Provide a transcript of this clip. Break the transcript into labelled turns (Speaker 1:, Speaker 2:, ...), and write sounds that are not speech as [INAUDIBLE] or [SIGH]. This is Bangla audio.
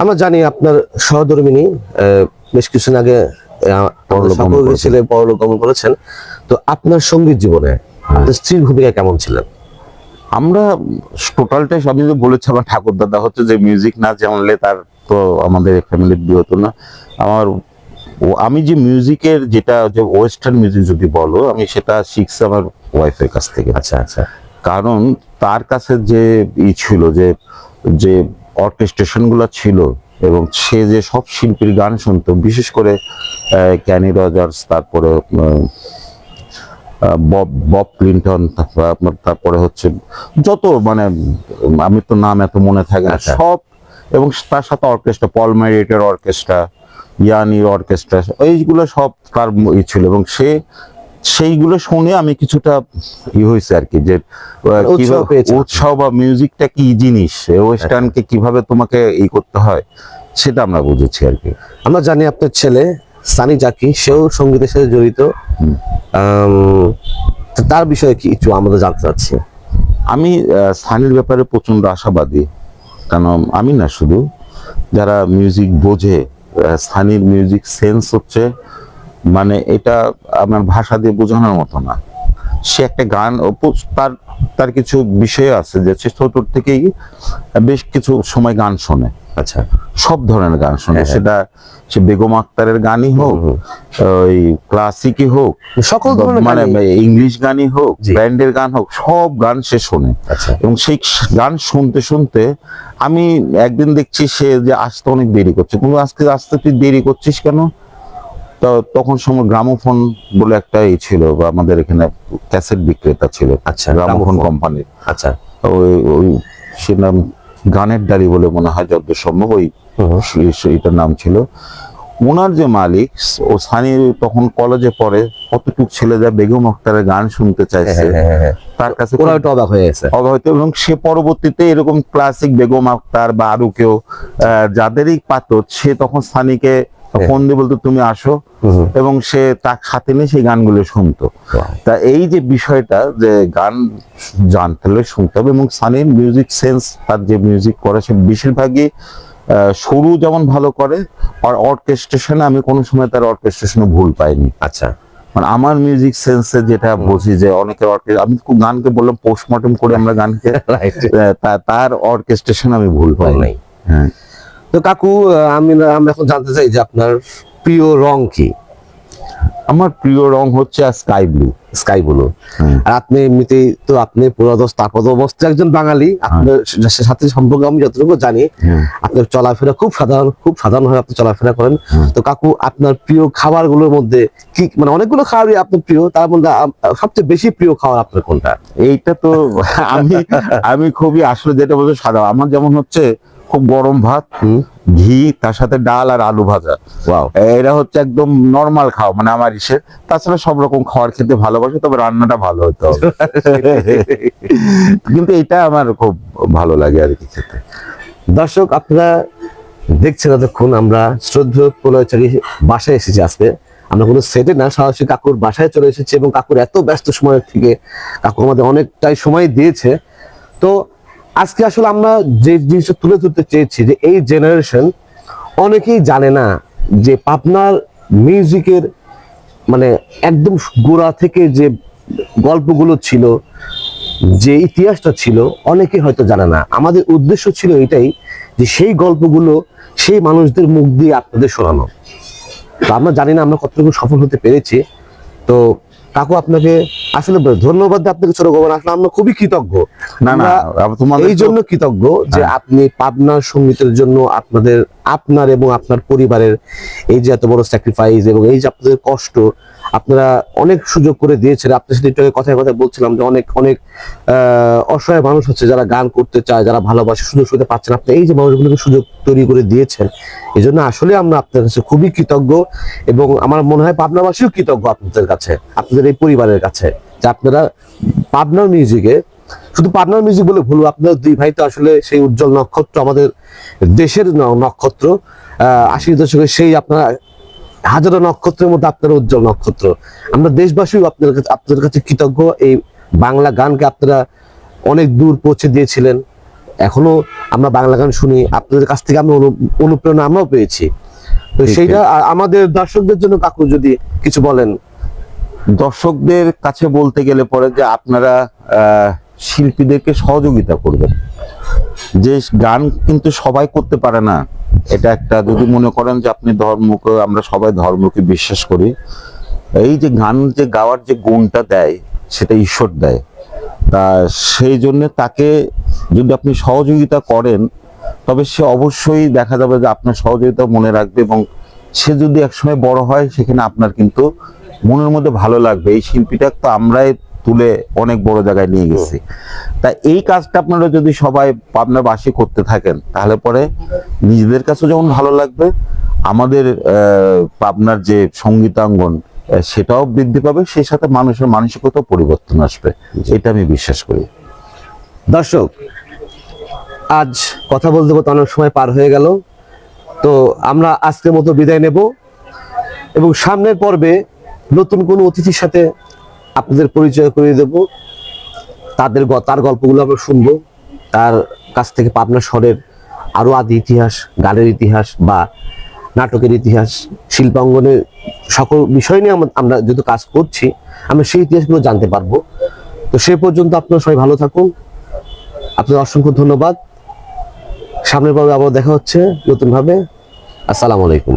Speaker 1: আমরা জানি আপনার সহধর্মিনী বেশ কিছুদিন আগে। ছেলে পরলোক গমন করেছেন। তো আপনার সংগীত জীবনে স্ত্রীর ভূমিকা কেমন ছিলেন?
Speaker 2: আমরা টোটালটাই আমি যে বলেছি আমার ঠাকুর দাদা হচ্ছে যে মিউজিক না জানলে তার তো আমাদের ফ্যামিলির বিয়ে হতো না। আমার আমি যে মিউজিকের যেটা যে ওয়েস্টার্ন মিউজিক যদি বলো আমি সেটা শিখছি আমার ওয়াইফের কাছ থেকে।
Speaker 1: আচ্ছা আচ্ছা।
Speaker 2: কারণ তার কাছে যে ই ছিল যে যে অর্কেস্ট্রেশনগুলো ছিল এবং সে যে সব শিল্পীর গান শুনতো বিশেষ করে ক্যানি রজার্স তারপরে বব বব ক্লিন্টন তারপরে হচ্ছে যত মানে আমি তো নাম এত মনে থাকে না
Speaker 1: আচ্ছা।
Speaker 2: সব এবং তার সাথে অর্কেস্ট্রা পল ম্যারিটের অর্কেস্ট্রা ইয়ানির অর্কেস্ট্রা এইগুলো সব তার ই ছিল এবং সে সেইগুলো শুনে আমি কিছুটা ই হয়েছে আর কি যে
Speaker 1: উৎসাহ
Speaker 2: কিভাবে- উৎসাহ বা মিউজিকটা কি জিনিস? ওয়েস্টার্নকে কীভাবে তোমাকে ই করতে হয় সেটা আমরা বুঝেছি আর কি।
Speaker 1: আমরা জানি আপনার ছেলে সানি জাকি সেও সঙ্গীতের সাথে জড়িত। তার বিষয়ে কিছু আমাদের জানতে চাচ্ছি।
Speaker 2: আমি স্থানীয় ব্যাপারে প্রচণ্ড আশাবাদী কেন আমি না শুধু যারা মিউজিক বোঝে স্থানীয় মিউজিক সেন্স হচ্ছে মানে এটা আমার ভাষা দিয়ে বোঝানোর মতো না। সে একটা গান তার তার কিছু বিষয় আছে যে সে ছোট থেকেই বেশ কিছু সময় গান শোনে।
Speaker 1: আচ্ছা।
Speaker 2: সব ধরনের গান শোনে।
Speaker 1: হ্যাঁ, হ্যাঁ।
Speaker 2: সেটা সে বেগম আক্তারের গানই হোক ওই ক্লাসিকই হোক
Speaker 1: সকল ধরনের
Speaker 2: মানে ইংলিশ গানই হোক। ব্যান্ডের গান হোক সব গান সে শোনে।
Speaker 1: আচ্ছা।
Speaker 2: এবং সেই গান শুনতে শুনতে আমি একদিন দেখছি সে যে আসতে অনেক দেরি করছে। কিন্তু আজকে আসতে তুই দেরি করছিস কেন? তো তখন সময় গ্রামোফোন বলে একটা ই ছিল বা আমাদের এখানে ক্যাসেট বিক্রেতা ছিল
Speaker 1: আচ্ছা,
Speaker 2: গ্রামোফোন। কোম্পানির।
Speaker 1: আচ্ছা।
Speaker 2: ওই ওই সে নাম গানের ডালি বলে মনে হয় যত সম্ভব ওই এটার নাম ছিল। ওনার যে মালিক ও সানি তখন কলেজে পড়ে কতটুকু ছেলে যা বেগম আক্তারের গান শুনতে চাইছে
Speaker 1: হ্যাঁ, হ্যাঁ, হ্যাঁ।
Speaker 2: তার কাছে
Speaker 1: অবাক হয়ে গেছে।
Speaker 2: অবহিত এবং সে পরবর্তীতে এরকম ক্লাসিক বেগম আক্তার বা আরও কেউ যাদেরই পাত সে তখন সানিকে ফোন দিয়ে বলতো তুমি আসো। এবং সে তার সাথে নিয়ে সেই গানগুলো শুনতো। তা এই যে বিষয়টা যে গান জানতে হলে শুনতে হবে এবং সানির মিউজিক সেন্স তার যে মিউজিক করে সে বেশিরভাগই শুরু যেমন ভালো করে আর অর্কেস্ট্রেশনে আমি কোনো সময় তার অর্কেস্ট্রেশনে ভুল পাইনি।
Speaker 1: আচ্ছা।
Speaker 2: মানে আমার মিউজিক সেন্সে যেটা বুঝি যে অনেকের orchestra- আমি খুব গানকে বললাম পোস্টমর্টম করে আমরা গানকে [LAUGHS] তার অর্কেস্ট্রেশন আমি ভুল পাই
Speaker 1: নাই।
Speaker 2: হ্যাঁ।
Speaker 1: তো কাকু আমি আমরা এখন জানতে চাই যে আপনার প্রিয় রং কি?
Speaker 2: আমার প্রিয় রং হচ্ছে স্কাই ব্লু।
Speaker 1: Sky blue. আর আপনি এমনিতেই তো আপনি পুরোদশ তাপদবস্ত একজন বাঙালি। আপনার সাথে সম্পর্কে আমি যতটুকু জানি আপনার চলাফেরা খুব সাধারণ খুব সাধারণ ভাবে আপনি চলাফেরা করেন। তো কাকু আপনার প্রিয় খাবারগুলোর মধ্যে কি মানে অনেকগুলো খাবারই আপনার প্রিয় তার মধ্যে সবচেয়ে বেশি প্রিয় খাবার আপনার কোনটা?
Speaker 2: এইটা তো আমি আমি খুবই আসলে যেটা বলছো সাধারণ। আমার যেমন হচ্ছে খুব গরম ভাত ঘি তার সাথে ডাল আর আলু ভাজা। এরা হচ্ছে একদম নর্মাল খাওয়া মানে আমার ইসে। তাছাড়া সব রকম খাবার খেতে ভালোবাসে তবে রান্নাটা ভালো হতে হবে। [LAUGHS] কিন্তু এটা আমার খুব ভালো লাগে আর কি খেতে।
Speaker 1: দর্শক আপনারা দেখছেন এতক্ষণ আমরা শ্রদ্ধেয় প্রলয়চারী বাসায় এসেছি আজকে। আমরা কোনো সেটে না সরাসরি কাকুর বাসায় চলে এসেছি এবং কাকুর এত ব্যস্ত সময়ের থেকে কাকু আমাদের অনেকটাই সময় দিয়েছে। তো আজকে আসলে আমরা যে জিনিসটা তুলে ধরতে চেয়েছি যে এই জেনারেশন অনেকেই জানে না যে পাবনার মিউজিকের মানে একদম গোড়া থেকে যে গল্পগুলো ছিল, যে ইতিহাসটা ছিল অনেকে হয়তো জানে না। আমাদের উদ্দেশ্য ছিল এটাই যে সেই গল্পগুলো সেই মানুষদের মুখ দিয়ে আপনাদের শোনানো। তো আমরা জানি না আমরা কতটুকু সফল হতে পেরেছি। তো কাকু, আপনাকে আসলে ধন্যবাদ আপনাকে ছোট করবেন আসলে আমরা খুবই কৃতজ্ঞ
Speaker 2: না না
Speaker 1: এই জন্য কৃতজ্ঞ যে
Speaker 2: হ্যাঁ।
Speaker 1: আপনি পাবনা সঙ্গীতের জন্য আপনাদের আপনার এবং আপনার পরিবারের এই যে এত বড় স্যাক্রিফাইস এবং এই যে আপনাদের কষ্ট আপনারা অনেক সুযোগ করে দিয়েছেন। আপনার সাথে একটু কথায় কথা বলছিলাম যে অনেক অনেক অসহায় মানুষ হচ্ছে যারা গান করতে চায় যারা ভালোবাসে সুযোগ সুবিধা পাচ্ছেন আপনি এই যে মানুষগুলোকে সুযোগ তৈরি করে দিয়েছেন এই জন্য আসলে আমরা আপনার কাছে খুবই কৃতজ্ঞ এবং আমার মনে হয় পাবনাবাসীও কৃতজ্ঞ আপনাদের কাছে আপনাদের এই পরিবারের কাছে যে আপনারা পাবনার মিউজিকে শুধু পাবনার মিউজিক বলে ভুল আপনার দুই ভাই তো আসলে সেই উজ্জ্বল নক্ষত্র আমাদের দেশের নক্ষত্র আহ, আশির দশকে সেই আপনারা হাজারো নক্ষত্রের মধ্যে আপনার উজ্জ্বল নক্ষত্র। আমরা দেশবাসীও আপনাদের কাছে আপনাদের কাছে কৃতজ্ঞ। এই বাংলা গানকে আপনারা অনেক দূর পৌঁছে দিয়েছিলেন। এখনও আমরা বাংলা গান শুনি। আপনাদের কাছ থেকে আমরা অনু- অনুপ্রেরণা আমরাও পেয়েছি। তো সেইটা আমাদের দর্শকদের জন্য কাকু যদি কিছু বলেন।
Speaker 2: দর্শকদের কাছে বলতে গেলে পরে যে আপনারা আহ, শিল্পীদেরকে সহযোগিতা করবেন। যে গান কিন্তু সবাই করতে পারে না, এটা একটা যদি মনে করেন যে আপনি ধর্মকে, আমরা সবাই ধর্মকে বিশ্বাস করি, এই যে গান যে গাওয়ার যে গুণটা দেয়, সেটা ঈশ্বর দেয়। তা সেই জন্য তাকে যদি আপনি সহযোগিতা করেন, তবে সে অবশ্যই দেখা যাবে যে আপনার সহযোগিতা মনে রাখবে এবং সে যদি একসময় বড় হয়, সেখানে আপনার কিন্তু মনের মধ্যে ভালো লাগবে। এই শিল্পীটা তো আমরাই তুলে অনেক বড় জায়গায় নিয়ে গেছি। তা এই কাজটা আপনারা যদি সবাই পাবনার বাসী করতে থাকেন তাহলে পরে নিজেদের কাছেও যেমন ভালো লাগবে আমাদের পাবনার যে সঙ্গীতাঙ্গন সেটাও বৃদ্ধি পাবে সেই সাথে মানুষের মানসিকতাও পরিবর্তন আসবে। এটা আমি বিশ্বাস করি।
Speaker 1: দর্শক আজ কথা বলতে বলতে অনেক সময় পার হয়ে গেল। তো আমরা আজকের মতো বিদায় নেব এবং সামনের পর্বে নতুন কোনো অতিথির সাথে আপনাদের পরিচয় করিয়ে দেব। তাদের তার গল্পগুলো আমরা শুনব। তার কাছ থেকে পাবনা শহরের আরও আদি ইতিহাস, গানের ইতিহাস বা নাটকের ইতিহাস শিল্পাঙ্গনে সকল বিষয় নিয়ে আমরা যেহেতু কাজ করছি, আমরা সেই ইতিহাসগুলো জানতে পারব। তো সে পর্যন্ত আপনারা সবাই ভালো থাকুন। আপনাদের অসংখ্য ধন্যবাদ। সামনের পর্বে আবার দেখা হচ্ছে নতুনভাবে। আসসালামু আলাইকুম।